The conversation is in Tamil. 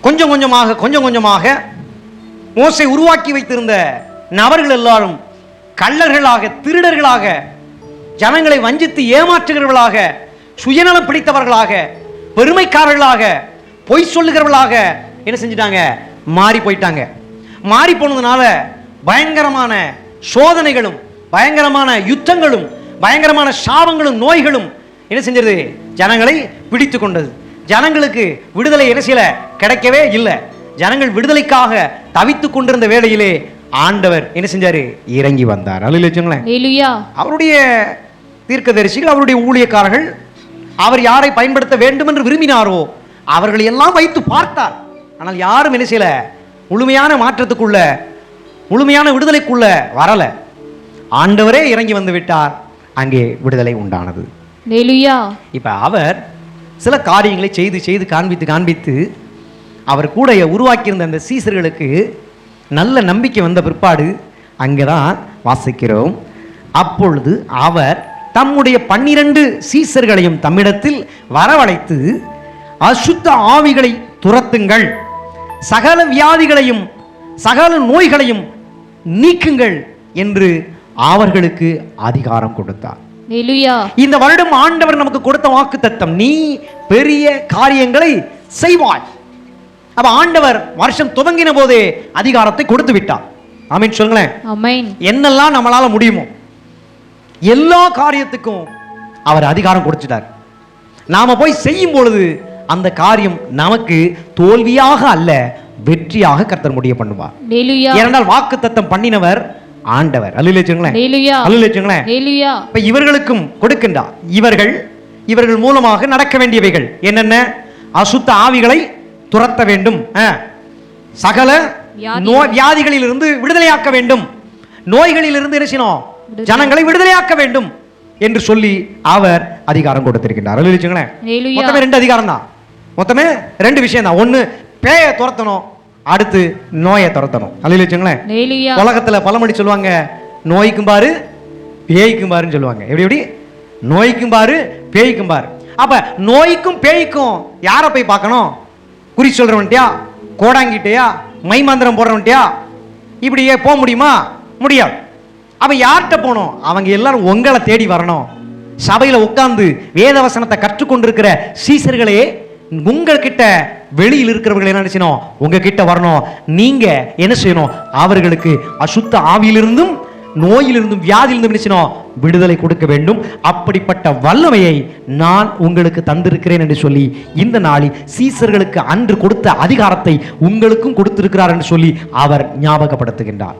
கொஞ்சம் கொஞ்சமாக கொஞ்சம் கொஞ்சமாக மோசை உருவாக்கி வைத்திருந்த நபர்கள் எல்லாரும் கள்ளர்களாக திருடர்களாக ஜனங்களை வஞ்சித்து ஏமாற்றுகிறவர்களாக சுயநலம் பிடித்தவர்களாக பெருமைக்காரர்களாக பொய் சொல்லுகிறவர்களாக என்ன செஞ்சிட்டாங்க? மாறி போயிட்டாங்க. மாறி போனதுனால பயங்கரமான சோதனைகளும் பயங்கரமான யுத்தங்களும் பயங்கரமான சாபங்களும் நோய்களும் என்ன செஞ்சது ஜனங்களை பிடித்து கொண்டது. ஜனங்களுக்கு விடுதலை என்ன செய்யல கிடைக்கவே இல்லை. ஜனங்கள் விடுதலைக்காக தவித்துக் கொண்டிருந்த வேளையிலே ஆண்டவர் என்ன செஞ்சாரு? இறங்கி வந்தார். அவருடைய தீர்க்கதரிசிகள் அவருடைய ஊழியக்காரர்கள் அவர் யாரை பயன்படுத்த வேண்டும் என்று விரும்பினாரோ அவர்களை எல்லாம் வைத்து பார்த்தார். ஆனால் யாரும் என்ன செய்யல? முழுமையான மாற்றத்துக்குள்ள முழுமையான விடுதலைக்குள்ள வரல. ஆண்டவரே இறங்கி வந்து விட்டார். அங்கே விடுதலை உண்டானது. இப்போ அவர் சில காரியங்களை செய்து செய்து காண்பித்து காண்பித்து அவர் கூட உருவாக்கியிருந்த அந்த சீசர்களுக்கு நல்ல நம்பிக்கை வந்த பிற்பாடு அங்கே தான் வாசிக்கிறோம். அப்பொழுது அவர் தம்முடைய பன்னிரண்டு சீசர்களையும் தம்மிடத்தில் வரவழைத்து அசுத்த ஆவிகளை துரத்துங்கள். சகல வியாதிகளையும் சகல நோய்களையும் நீக்குங்கள் என்று அவர்களுக்கு அதிகாரம் கொடுத்தார். இந்த வருடம் ஆண்டவர் நமக்கு கொடுத்த வாக்கு தத்தம் நீ பெரிய காரியங்களை செய்வாய். அப்ப ஆண்டவர் வருஷம் துவங்கின போதே அதிகாரத்தை கொடுத்து விட்டார். ஆமீன் சொல்லுங்களேன். ஆமென். என்னெல்லாம் நம்மளால முடியுமோ எல்லா காரியத்துக்கும் அவர் அதிகாரம் கொடுத்துட்டார். நாம போய் செய்யும் பொழுது அந்த காரியம் நமக்கு தோல்வியாக அல்ல வெற்றியாக கர்த்தர் முடிய பண்ணுவார். ஏனென்றால் வாக்கு தத்தம் பண்ணினவர் ஆண்டவர். அல்லேச்சுங்களேன் இப்ப இவர்களுக்கும் கொடுக்கின்றார். இவர்கள் இவர்கள் மூலமாக நடக்க வேண்டியவைகள் என்னென்ன? அசுத்த ஆவிகளை துரத்த வேண்டும். சகல. நோய் வியாதிகளிலிருந்து விடுதலையாக்க வேண்டும். நோய்களிலிருந்து என்ன செய்யணும்? ஜனங்களை விடுதலையாக்க வேண்டும் என்று சொல்லி அவர் அதிகாரம் கொடுத்திருக்கின்றார். மொத்தமே ரெண்டு அதிகாரம் தான் மொத்தமே ரெண்டு விஷயம் தான் ஒன்று பேயை துரத்தணும். அடுத்து நோயை துரத்தணும். அல்ல வச்சுங்களேன். உலகத்துல பழமொழி சொல்லுவாங்க நோய்க்கும் பாரு பேய்க்கும் பாருன்னு சொல்லுவாங்க. எப்படி எப்படி? நோய்க்கும் பாரு பேய்க்கும் பாரு. அப்ப நோய்க்கும் பேய்க்கும் யாரை போய் பார்க்கணும்? குறி சொல்றவன்ட்டியா? கோடாங்கிட்டயா? மை மந்திரம் போடுறவன்ட்டியா? இப்படியே போக முடியுமா? முடியாது. அப்ப யார்கிட்ட போகணும்? அவங்க எல்லாரும் உங்களை தேடி வரணும். சபையில உட்கார்ந்து வேதவசனத்தை கற்றுக்கொண்டிருக்கிற சீசர்களே உங்ககிட்ட வெளியில் இருக்கிறவர்கள் என்ன செய்யணும்? உங்ககிட்ட வரணும். நீங்க என்ன செய்யணும்? அவர்களுக்கு அசுத்த ஆவியிலிருந்தும் நோயிலிருந்தும் வியாதியிலிருந்தும் என்ன செய்யணும்? விடுதலை கொடுக்க வேண்டும். அப்படிப்பட்ட வல்லமையை நான் உங்களுக்கு தந்திருக்கிறேன் என்று சொல்லி இந்த நாளில் சீசர்களுக்கு அன்று கொடுத்த அதிகாரத்தை உங்களுக்கும் கொடுத்திருக்கிறார் என்று சொல்லி அவர் ஞாபகப்படுத்துகின்றார்.